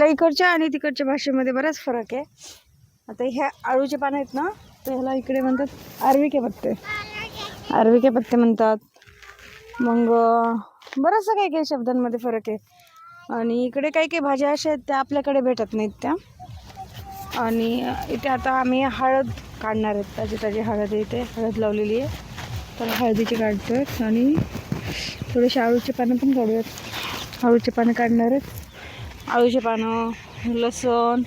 आपल्या इकडच्या आणि तिकडच्या भाषेमध्ये बराच फरक आहे. आता ह्या आळूचे पानं आहेत ना तर ह्याला इकडे म्हणतात आर्विके पत्ते. आर्विके पत्ते म्हणतात. मग अं, बरंचसं काही काही शब्दांमध्ये फरक आहे. आणि इकडे काही काही भाज्या अशा आहेत त्या आपल्याकडे भेटत नाहीत त्या. आणि इथे आता आम्ही हळद काढणार आहेत. ताजी ताजी हळद आहे इथे. हळद लावलेली आहे. तर हळदीची काढतोय. आणि थोडेसे आळूचे पानं पण काढूयात. आळूचे पानं काढणार आहेत. आळूचे पानं लसूण.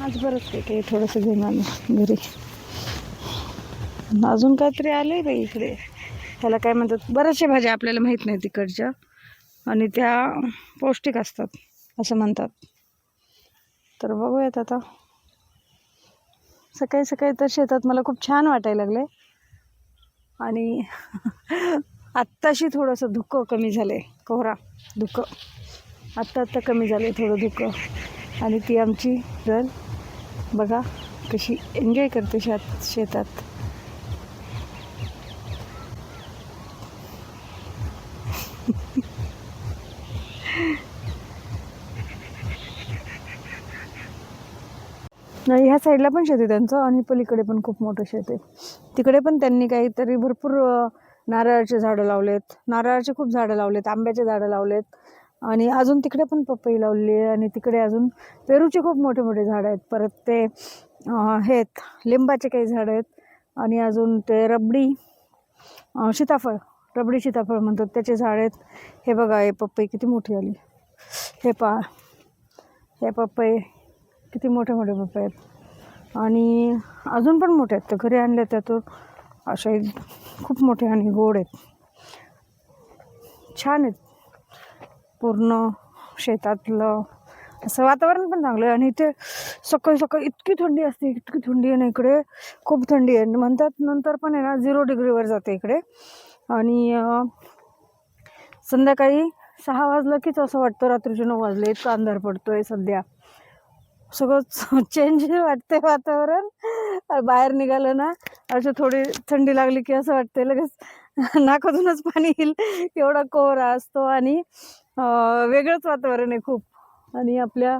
आज बरंच काही काही थोडंसं घेऊन आलं घरी. अजून काहीतरी आलं आहे बाई इकडे. त्याला काय म्हणतात बऱ्याचशा भाज्या आपल्याला माहीत नाही तिकडच्या. आणि त्या पौष्टिक असतात असं म्हणतात. तर बघूयात आता. सकाळी सकाळी तर शेतात मला खूप छान वाटायला लागले आणि आत्ताशी थोडंसं धुकं कमी झालं आहे कोहरा धुकं. आत्ता आत्ता कमी झालं आहे थोडं धुकं. आणि ती आमची जर बघा कशी एन्जॉय करते शेत शेतात. नाही ह्या साईडला पण शेत आहे त्यांचं आणि पलीकडे पण खूप मोठं शेत आहे. तिकडे पण त्यांनी काहीतरी भरपूर नारळाचे झाडं लावलेत. नारळाचे खूप झाडं लावलेत आंब्याचे झाडं लावलेत. आणि अजून तिकडे पण पपई लावली आहे आणि तिकडे अजून पेरूचे खूप मोठे मोठे झाडं आहेत. परत ते हे आहेत लिंबाचे काही झाडं आहेत. आणि अजून ते रबडी सीताफळ रबडी सीताफळ म्हणतात. त्याचे झाड आहेत. हे बघा हे पपई किती मोठी आली. हे पा हे पपई किती मोठे मोठे पपई आहेत. आणि अजून पण मोठे आहेत. तर घरी आणले त्यातून. असे खूप मोठे आणि गोड आहेत. छान आहेत. पूर्ण शेतातलं असं वातावरण पण चांगलं आहे. आणि इथे सकाळी सकाळी इतकी थंडी असते इतकी थंडी आहे ना इकडे. खूप थंडी आहे. म्हणतात नंतर पण आहे ना झिरो डिग्रीवर जाते इकडे. आणि संध्याकाळी सहा वाजलं कीच असं वाटतं रात्रीचे नऊ वाजले. इतका अंधार पडतोय सध्या. सगळं चेंज वाटते वातावरण. बाहेर निघालं ना असं थोडी थंडी लागली की असं वाटते लगेच नाकातूनच पाणी येईल. एवढा कोहरा असतो. आणि वेगळंच वातावरण आहे खूप. आणि आपल्या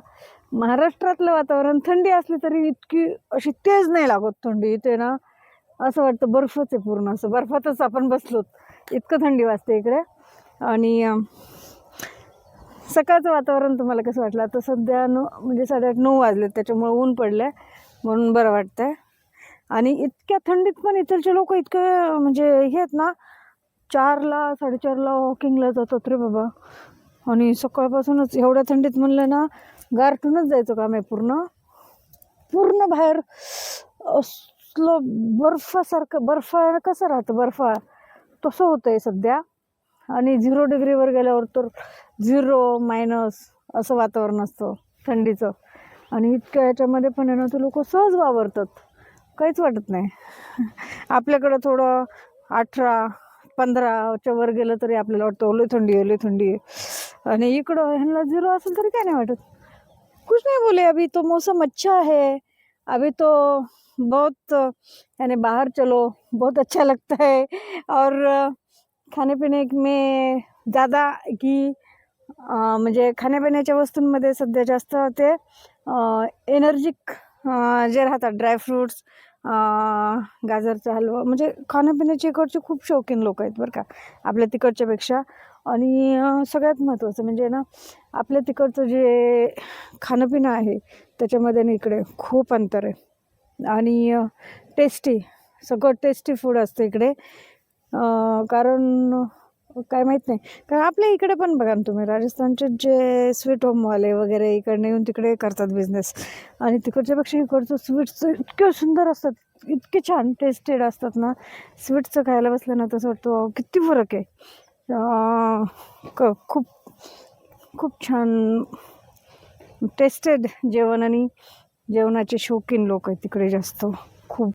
महाराष्ट्रातलं वातावरण थंडी असली तरी इतकी अशी तेज नाही लागत थंडी. इथे ना असं वाटतं बर्फच आहे पूर्ण. असं बर्फातच आपण बसलोत इतकं थंडी वाजते इकडे. आणि सकाळचं वातावरण तुम्हाला कसं वाटलं? आता सध्या नऊ म्हणजे साडेआठ नऊ वाजले त्याच्यामुळे ऊन पडलं आहे म्हणून बरं वाटतं आहे आणि इतक्या थंडीत पण इथलचे लोक इतकं म्हणजे हे आहेत ना चारला साडेचारला वॉकिंगला जातात रे बाबा. आणि सकाळपासूनच एवढ्या थंडीत म्हणलं ना गारठूनच जायचं काम आहे पूर्ण. पूर्ण बाहेर असलं बर्फासारखं बर्फा कसं राहतं बर्फा तसं होतं आहे सध्या. आणि झिरो डिग्रीवर गेल्यावर तर झिरो मायनस असं वातावरण असतं थंडीचं. आणि इतक्या याच्यामध्ये पण आहे ना ते लोक सहज वावरतात. काहीच वाटत नाही. आपल्याकडं थोडं अठरा पंधराच्या वर गेलं तरी आपल्याला वाटतं ओले थंडी ओले थंडी आहे. आणि इकडं ह्यांना झिरो असेल तरी काय नाही वाटत. कुछ नाही बोले अभी तो मौसम अच्छा है अभी तो बहुत यानी बाहर चलो बहुत अच्छा लगता है। और खाने पिणे में ज़्यादा की म्हणजे खाण्यापिण्याच्या वस्तूंमध्ये सध्या जास्त ते एनर्जिक जे राहतात ड्रायफ्रूट्स गाजरचा हलवा. म्हणजे खाण्यापिण्याचे इकडचे खूप शौकीन लोक आहेत बरं का. आपल्या तिकडच्यापेक्षा आणि सगळ्यात महत्त्वाचं म्हणजे ना आपल्या तिकडचं जे खाणंपिणं आहे त्याच्यामध्ये ना इकडे खूप अंतर आहे. आणि टेस्टी सगळं टेस्टी फूड असतं इकडे. कारण काय माहीत नाही. कारण आपल्या इकडे पण बघा ना तुम्ही राजस्थानचे जे स्वीट होमवाले वगैरे इकडे येऊन तिकडे करतात बिझनेस आणि तिकडच्यापेक्षा इकडचं स्वीट्स इतके सुंदर असतात इतके छान टेस्टेड असतात ना. स्वीटचं खायला बसलं ना तसं वाटतं किती फरक आहे. क खूप खूप छान टेस्टेड जेवण आणि जेवणाचे शौकीन लोक आहेत तिकडे जास्त.